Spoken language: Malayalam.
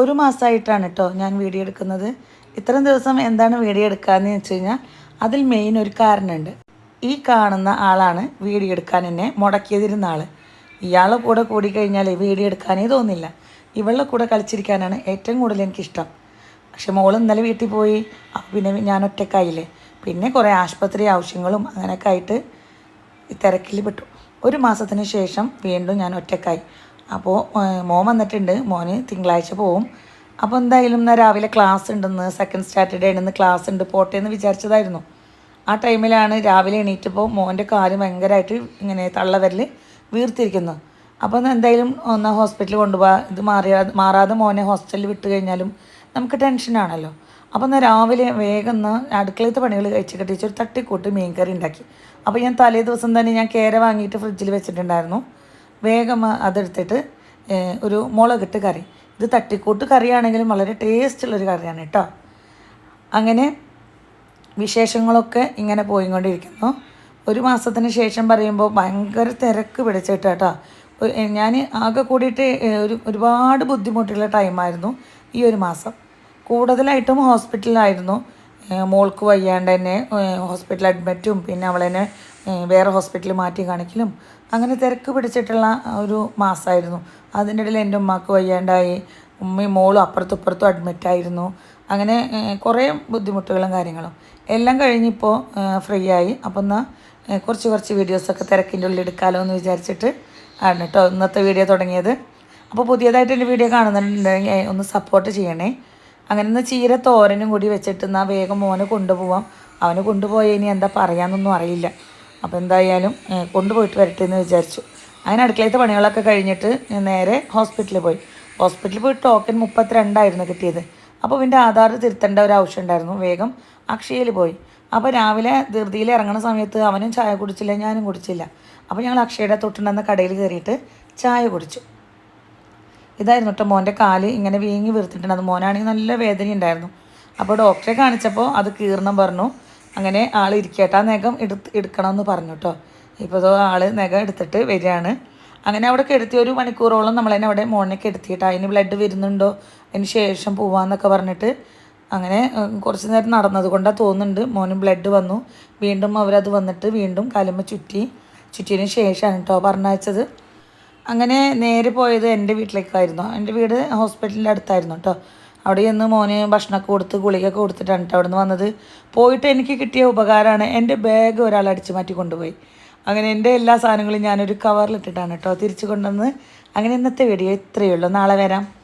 ഒരു മാസമായിട്ടാണ് കേട്ടോ ഞാൻ വീഡിയോ എടുക്കുന്നത്. ഇത്രയും ദിവസം എന്താണ് വീഡിയോ എടുക്കാന്ന് വെച്ച് കഴിഞ്ഞാൽ അതിൽ മെയിൻ ഒരു കാരണമുണ്ട് ഈ കാണുന്ന ആളാണ് വീഡിയോ എടുക്കാൻ എന്നെ മുടക്കിയതിരുന്ന ആൾ ഇയാളെ കൂടെ കൂടിക്കഴിഞ്ഞാൽ വീഡിയോ എടുക്കാനേ തോന്നില്ല. ഇവളുടെ കൂടെ കളിച്ചിരിക്കാനാണ് ഏറ്റവും കൂടുതൽ എനിക്കിഷ്ടം. പക്ഷെ മോൾ ഇന്നലെ വീട്ടിൽ പോയി പിന്നെ ഞാൻ ഒറ്റക്കായില്ലേ. പിന്നെ കുറേ ആശുപത്രി ആവശ്യങ്ങളും അങ്ങനെയൊക്കെ ആയിട്ട് തിരക്കിൽ പെട്ടു. ഒരു മാസത്തിന് ശേഷം വീണ്ടും ഞാൻ ഒറ്റക്കായി. അപ്പോൾ മോൻ വന്നിട്ടുണ്ട്. മോന് തിങ്കളാഴ്ച പോവും. അപ്പോൾ എന്തായാലും ഇന്ന് രാവിലെ ക്ലാസ് ഉണ്ടെന്ന് സെക്കൻഡ് സാറ്റർഡേ ഉണ്ടെന്ന് ക്ലാസ് ഉണ്ട്. പോട്ടെ എന്ന് വിചാരിച്ചതായിരുന്നു. ആ ടൈമിലാണ് രാവിലെ എണീറ്റപ്പോൾ മോന്റെ കാൽ ഭയങ്കരമായിട്ട് ഇങ്ങനെ തള്ളവരൽ വീർത്തിരിക്കുന്നു. അപ്പോൾ ഒന്ന് എന്തായാലും ഒന്ന് ഹോസ്പിറ്റലിൽ കൊണ്ടുപോകാം ഇത് മാറിയാ മാറാതെ മോനെ ഹോസ്റ്റലിൽ വിട്ട് കഴിഞ്ഞാലും നമുക്ക് ടെൻഷനാണല്ലോ അപ്പോൾ എന്നാൽ രാവിലെ വേഗം ഒന്ന് അടുക്കളത്തെ പണികൾ കഴിച്ച് കെട്ടിച്ച് ഒരു തട്ടിക്കൂട്ട് മീൻ കറി ഉണ്ടാക്കി. അപ്പോൾ ഞാൻ തലേ ദിവസം തന്നെ ഞാൻ കേര വാങ്ങിയിട്ട് ഫ്രിഡ്ജിൽ വെച്ചിട്ടുണ്ടായിരുന്നു. വേഗം അതെടുത്തിട്ട് ഒരു മുളകിട്ട് കറി. ഇത് തട്ടിക്കൂട്ട് കറിയാണെങ്കിലും വളരെ ടേസ്റ്റുള്ളൊരു കറിയാണ് കേട്ടോ. അങ്ങനെ വിശേഷങ്ങളൊക്കെ ഇങ്ങനെ പോയിക്കൊണ്ടിരിക്കുന്നു. ഒരു മാസത്തിന് ശേഷം പറയുമ്പോൾ ഭയങ്കര തിരക്ക് പിടിച്ചിട്ട് കേട്ടോ. ഞാൻ ആകെ കൂടിയിട്ട് ഒരു ഒരുപാട് ബുദ്ധിമുട്ടുള്ള ടൈമായിരുന്നു ഈ ഒരു മാസം. കൂടുതലായിട്ടും ഹോസ്പിറ്റലിലായിരുന്നു. മോൾക്ക് വയ്യാണ്ട് തന്നെ ഹോസ്പിറ്റൽ അഡ്മിറ്റും പിന്നെ അവളെന്നെ വേറെ ഹോസ്പിറ്റലിൽ മാറ്റി കാണിക്കലും. അങ്ങനെ തിരക്ക് പിടിച്ചിട്ടുള്ള ഒരു മാസമായിരുന്നു അതിന്റെ ഇടയിൽ എന്റെ ഉമ്മാക്ക് വയ്യാണ്ടായി. ഉമ്മയും മോളും അപ്പുറത്തും ഇപ്പുറത്തും അഡ്മിറ്റായിരുന്നു അങ്ങനെ കുറേ ബുദ്ധിമുട്ടുകളും കാര്യങ്ങളും. എല്ലാം കഴിഞ്ഞിപ്പോൾ ഫ്രീ ആയി. അപ്പം എന്നാൽ കുറച്ച് കുറച്ച് വീഡിയോസൊക്കെ തിരക്കിന്റെ ഉള്ളിൽ എടുക്കാമല്ലോ എന്ന് വിചാരിച്ചിട്ട് ആണ് കേട്ടോ ഇന്നത്തെ വീഡിയോ തുടങ്ങിയത്. അപ്പോൾ പുതിയതായിട്ട് എന്റെ വീഡിയോ കാണുന്നുണ്ടെങ്കിൽ ഒന്ന് സപ്പോർട്ട് ചെയ്യണേ. അങ്ങനെ ഇന്ന് ചീര തോരനും കൂടി വെച്ചിട്ട് എന്നാൽ വേഗം മോനെ കൊണ്ടുപോവാം. അവന് കൊണ്ടുപോയി ഇനി എന്താ പറയാമെന്നൊന്നും അറിയില്ല. അപ്പോൾ എന്തായാലും കൊണ്ടുപോയിട്ട് വരട്ടെ എന്ന് വിചാരിച്ചു. അങ്ങനെ അടുക്കളത്തെ പണികളൊക്കെ കഴിഞ്ഞിട്ട് നേരെ ഹോസ്പിറ്റലിൽ പോയി. ഹോസ്പിറ്റലിൽ പോയി ടോക്കൺ മുപ്പത്തിരണ്ടായിരുന്നു കിട്ടിയത്. അപ്പോൾ പിന്നെ ആധാർ തിരുത്തേണ്ട ഒരു ആവശ്യം ഉണ്ടായിരുന്നു. വേഗം അക്ഷയയിൽ പോയി. അപ്പോൾ രാവിലെ ധൃതിയിൽ ഇറങ്ങുന്ന സമയത്ത് അവനും ചായ കുടിച്ചില്ല ഞാനും കുടിച്ചില്ല. അപ്പോൾ ഞങ്ങൾ അക്ഷയുടെ തൊട്ടുണ്ടെന്ന കടയിൽ കയറിയിട്ട് ചായ കുടിച്ചു. ഇതായിരുന്നു കേട്ടോ മോന്റെ കാൽ ഇങ്ങനെ വീങ്ങി വീർത്തിട്ടുണ്ട്. അത് മോനാണെങ്കിൽ നല്ല വേദന ഉണ്ടായിരുന്നു അപ്പോൾ ഡോക്ടറെ കാണിച്ചപ്പോൾ അത് കീറണം പറഞ്ഞു. അങ്ങനെ ആൾ ഇരിക്കട്ടെ ആ നഖം എടുത്ത് എടുക്കണമെന്ന് പറഞ്ഞു കേട്ടോ ഇപ്പോൾ അതോ ആൾ നഖം എടുത്തിട്ട് വരികയാണ്. അങ്ങനെ അവിടെ കെടുത്തി ഒരു മണിക്കൂറോളം നമ്മൾ തന്നെ അവിടെ മോണിനെ കെടുത്തിയിട്ട് അതിന് ബ്ലഡ് വരുന്നുണ്ടോ അതിന് ശേഷം പോവാന്നൊക്കെ പറഞ്ഞിട്ട് അങ്ങനെ കുറച്ച് നേരം നടന്നത് കൊണ്ടാണ് തോന്നുന്നുണ്ട് മോനും ബ്ലഡ് വന്നു. വീണ്ടും അവരത് വന്നിട്ട് വീണ്ടും കലമ ചുറ്റി ചുറ്റിയതിന് ശേഷമാണ് കേട്ടോ പറഞ്ഞയച്ചത്. അങ്ങനെ നേരെ പോയത് എന്റെ വീട്ടിലേക്കായിരുന്നു. എന്റെ വീട് ഹോസ്പിറ്റലിന്റെ അടുത്തായിരുന്നു കേട്ടോ അവിടെ ചെന്ന് മോന് ഭക്ഷണമൊക്കെ കൊടുത്ത് ഗുളികയൊക്കെ കൊടുത്തിട്ടാണ് കേട്ടോ അവിടെ നിന്ന് വന്നത്. പോയിട്ട് എനിക്ക് കിട്ടിയ ഉപകാരമാണ് എന്റെ ബാഗ് ഒരാൾ അടിച്ചു മാറ്റി കൊണ്ടുപോയി. അങ്ങനെ എന്റെ എല്ലാ സാധനങ്ങളും ഞാനൊരു കവറിലിട്ടിട്ടാണ് കേട്ടോ തിരിച്ചു കൊണ്ടുവന്ന് അങ്ങനെ ഇന്നത്തെ വീഡിയോ ഇത്രയേ ഉള്ളൂ. നാളെ വരാം.